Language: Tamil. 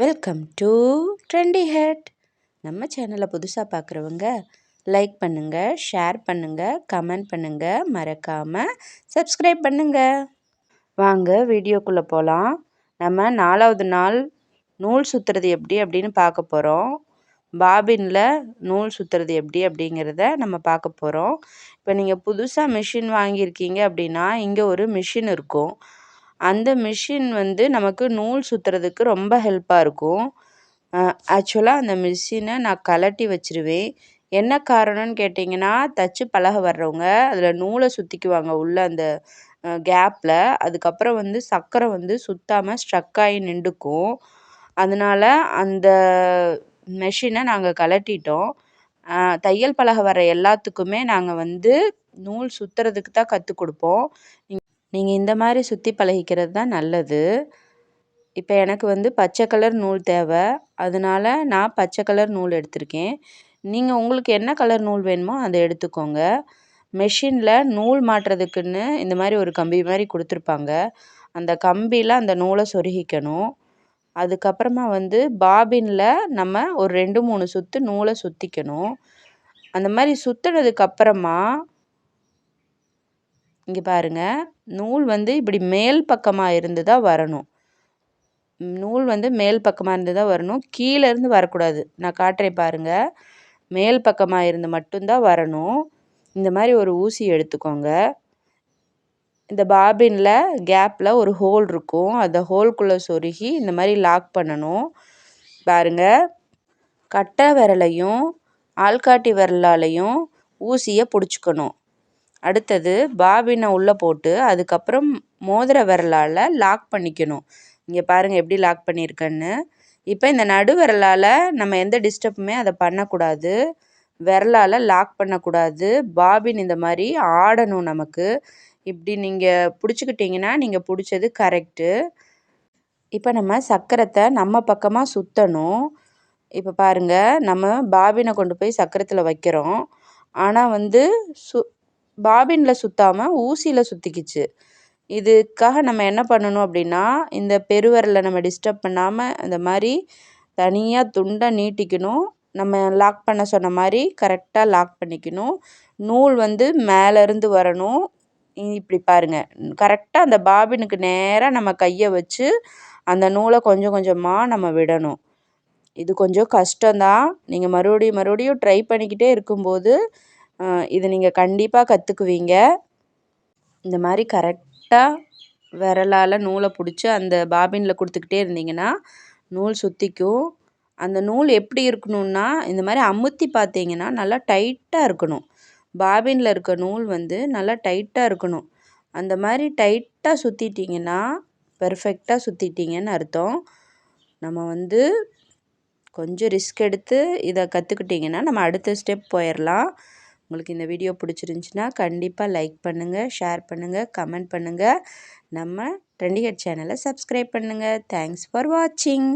வெல்கம் டு ட்ரெண்டி ஹெட் நம்ம சேனலை புதுசாக பார்க்குறவங்க லைக் பண்ணுங்கள் ஷேர் பண்ணுங்கள் கமெண்ட் பண்ணுங்கள் மறக்காமல் சப்ஸ்கிரைப் பண்ணுங்கள் வாங்க வீடியோக்குள்ளே போகலாம் நம்ம நாலாவது நாள் நூல் சுற்றுறது எப்படி அப்படின்னு பார்க்க போகிறோம் பாபினில் நூல் சுற்றுறது எப்படி அப்படிங்கிறத நம்ம பார்க்க போகிறோம் இப்போ நீங்கள் புதுசாக மிஷின் வாங்கியிருக்கீங்க அப்படின்னா இங்கே ஒரு மிஷின் இருக்கும். அந்த மிஷின் வந்து நமக்கு நூல் சுற்றுறதுக்கு ரொம்ப ஹெல்ப்பாக இருக்கும். ஆக்சுவலாக அந்த மிஷினை நான் கழட்டி வச்சிருவேன். என்ன காரணம்னு கேட்டிங்கன்னா தச்சு பழக வர்றவங்க அதில் நூலை சுற்றிக்குவாங்க உள்ளே அந்த கேப்பில் அதுக்கப்புறம் வந்து சக்கரை வந்து சுத்தாமல் ஸ்ட்ரக் ஆகி நின்றுக்கும். அதனால் அந்த மெஷினை நாங்கள் கழட்டிட்டோம் தையல் பழக வர எல்லாத்துக்குமே நாங்கள் வந்து நூல் சுற்றுறதுக்கு தான் கற்றுக் கொடுப்போம். நீங்கள் இந்த மாதிரி சுற்றி பழகிக்கிறது தான் நல்லது. இப்போ எனக்கு வந்து பச்சை கலர் நூல் தேவை. அதனால நான் பச்சை கலர் நூல் எடுத்திருக்கேன். நீங்கள் உங்களுக்கு என்ன கலர் நூல் வேணுமோ அதை எடுத்துக்கோங்க. மெஷினில் நூல் மாட்டுறதுக்குன்னு இந்த மாதிரி ஒரு கம்பி மாதிரி கொடுத்துருப்பாங்க. அந்த கம்பியில் அந்த நூலை சொருகிக்கணும். அதுக்கப்புறமா வந்து பாபினில் நம்ம ஒரு ரெண்டு மூணு சுற்று நூலை சுற்றிக்கணும் அந்த மாதிரி சுற்றுனதுக்கப்புறமா இங்கே பாருங்கள் நூல் வந்து இப்படி மேல் பக்கமாக இருந்து தான் வரணும். நூல் வந்து மேல் பக்கமாக இருந்து தான் வரணும் கீழேருந்து வரக்கூடாது. நான் காட்டுறேன் பாருங்கள் மேல் பக்கமாக இருந்து மட்டும்தான் வரணும். இந்த மாதிரி ஒரு ஊசி எடுத்துக்கோங்க. இந்த பாபினில் கேப்பில் ஒரு ஹோல் இருக்கும். அந்த ஹோல்குள்ளே சொருகி இந்த மாதிரி லாக் பண்ணணும். பாருங்கள் கட்டை விரலையும் ஆள்காட்டி விரலாலையும் ஊசியை பிடிச்சிக்கணும். அடுத்தது பாபினை உள்ளே போட்டு அதுக்கப்புறம் மோதிர விரலால் லாக் பண்ணிக்கணும். இங்கே பாருங்கள் எப்படி லாக் பண்ணியிருக்கேன்னு இப்போ இந்த நடு விரலால் நம்ம எந்த டிஸ்டர்புமே அதை பண்ணக்கூடாது. விரலால் லாக் பண்ணக்கூடாது. பாபின் இந்த மாதிரி ஆடணும் நமக்கு. இப்படி நீங்கள் பிடிச்சிக்கிட்டிங்கன்னா நீங்கள் பிடிச்சது கரெக்டு இப்போ நம்ம சக்கரத்தை நம்ம பக்கமாக சுற்றணும் இப்போ பாருங்கள் நம்ம பாபினை கொண்டு போய் சக்கரத்தில் வைக்கிறோம். ஆனால் வந்து சு பாபினில் சுற்றாமல் ஊசியில் சுற்றிக்கிச்சு இதுக்காக நம்ம என்ன பண்ணணும் அப்படின்னா இந்த பெருவரலை நம்ம டிஸ்டர்ப் பண்ணாமல் இந்த மாதிரி தனியாக துண்டாக நீட்டிக்கணும். நம்ம லாக் பண்ண சொன்ன மாதிரி கரெக்டாக லாக் பண்ணிக்கணும். நூல் வந்து மேலேருந்து வரணும். இப்படி பாருங்கள் கரெக்டாக அந்த பாபினுக்கு நேராக நம்ம கையை வச்சு அந்த நூலை கொஞ்சம் கொஞ்சமாக நம்ம விடணும். இது கொஞ்சம் கஷ்டம்தான். நீங்கள் மறுபடியும் மறுபடியும் ட்ரை பண்ணிக்கிட்டே இருக்கும்போது இது நீங்கள் கண்டிப்பாக கற்றுக்குவீங்க இந்த மாதிரி கரெக்டாக விரலால் நூலை பிடிச்சி அந்த பாபினில் கொடுத்துக்கிட்டே இருந்தீங்கன்னா நூல் சுற்றிக்கும் அந்த நூல் எப்படி இருக்கணும்னா இந்த மாதிரி அமுத்தி பார்த்தீங்கன்னா நல்லா டைட்டாக இருக்கணும். பாபினில் இருக்க நூல் வந்து நல்லா டைட்டாக இருக்கணும். அந்த மாதிரி டைட்டாக சுற்றிட்டிங்கன்னா பெர்ஃபெக்டாக சுற்றிட்டிங்கன்னு அர்த்தம். நம்ம வந்து கொஞ்சம் ரிஸ்க் எடுத்து இதை கற்றுக்கிட்டிங்கன்னா நம்ம அடுத்த ஸ்டெப் போயிடலாம். உங்களுக்கு இந்த வீடியோ பிடிச்சிருந்துச்சின்னா கண்டிப்பாக லைக் பண்ணுங்கள் ஷேர் பண்ணுங்கள் கமெண்ட் பண்ணுங்கள் நம்ம ட்ரெண்டிகட் சேனலை சப்ஸ்கிரைப் பண்ணுங்கள் தேங்க்ஸ் ஃபார் வாட்சிங்